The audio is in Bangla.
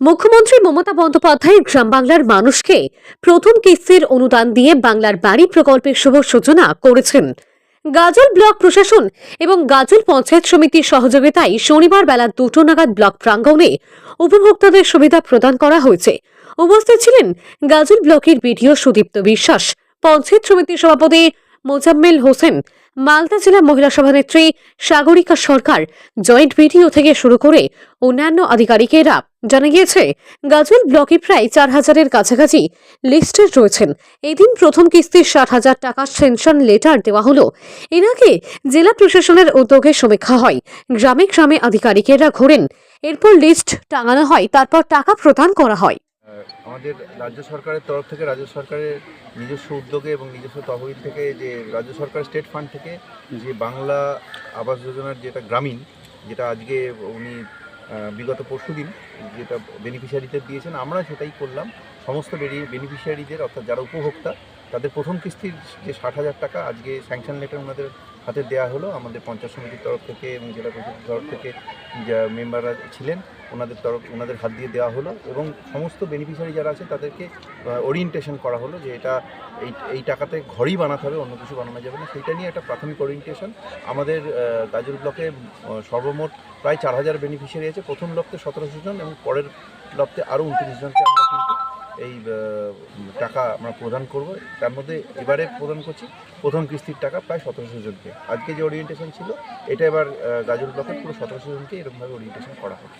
মুখ্যমন্ত্রী মমতা বন্দ্যোপাধ্যায় গ্রাম বাংলার মানুষকে প্রথম কিস্তির অনুদান দিয়ে বাংলার বাড়ি প্রকল্পের শুভ সূচনা করেছেন। গাজল ব্লক প্রশাসন এবং গাজল পঞ্চায়েত সমিতির সহযোগিতায় শনিবার বেলা দুটো নাগাদ ব্লক প্রাঙ্গণে উপভোক্তাদের সুবিধা প্রদান করা হয়েছে। উপস্থিত ছিলেন গাজল ব্লকের বিডিও সুদীপ্ত বিশ্বাস। পঞ্চায়েত সমিতির সভাপতি মোজাম্মেল হোসেন, মালদা জেলা মহিলা সভানেত্রী সাগরিকা সরকার জয়েন্ট ভিডিও থেকে শুরু করে অন্যান্য আধিকারিকেরা জানা গিয়েছে, গাজল ব্লকে প্রায় চার হাজারের কাছাকাছি লিস্টে রয়েছেন। এদিন প্রথম কিস্তির ষাট হাজার টাকা সেনশন লেটার দেওয়া হলো। এর আগে জেলা প্রশাসনের উদ্যোগে সমীক্ষা হয়। গ্রামে গ্রামে আধিকারিকেরা ঘোরেন। এরপর লিস্ট টাঙানো হয়, তারপর টাকা প্রদান করা হয়। আমাদের রাজ্য সরকারের তরফ থেকে, রাজ্য সরকারের নিজস্ব উদ্যোগে এবং নিজস্ব তহবিল থেকে যে রাজ্য সরকার স্টেট ফান্ড থেকে যে বাংলা আবাস যোজনার যেটা গ্রামীণ, যেটা আজকে উনি বিগত পরশু দিন যেটা বেনিফিশিয়ারিদের দিয়েছেন, আমরা সেটাই করলাম। সমস্ত বেনিফিশিয়ারিদের অর্থাৎ যারা উপভোক্তা তাদের প্রথম কিস্তির যে ষাট হাজার টাকা আজকে স্যাংশন লেটার ওনাদের হাতে দেওয়া হলো, আমাদের পঞ্চায়েত সমিতির তরফ থেকে এবং জেলা পরিষদের তরফ থেকে যা মেম্বাররা ছিলেন, ওনাদের তরফ, ওনাদের হাত দিয়ে দেওয়া হলো এবং সমস্ত বেনিফিশিয়ারি যারা আছে তাদেরকে ওরিয়েন্টেশন করা হলো যে এটা, এই এই টাকাতে ঘরই বানাতে হবে, অন্য কিছু বানানো যাবে না। সেটা নিয়ে একটা প্রাথমিক ওরিয়েন্টেশন আমাদের গাজল ব্লকে সর্বমোট প্রায় চার হাজার বেনিফিশিয়ারি আছে। প্রথম লপ্তে সতেরোশো জন এবং পরের লপ্তে আরও উনত্রিশ জনকে আমরা এই টাকা আমরা প্রদান করব। তার মধ্যে এবারে প্রদান করছি, প্রথম কিস্তির টাকা প্রায় সতেরোশো জনকে। আজকে যে ওরিয়েন্টেশন ছিল, এটা এবার গাজর ব্লকের পুরো সতেরোশো জনকে এরকমভাবে ওরিয়েন্টেশন করা হবে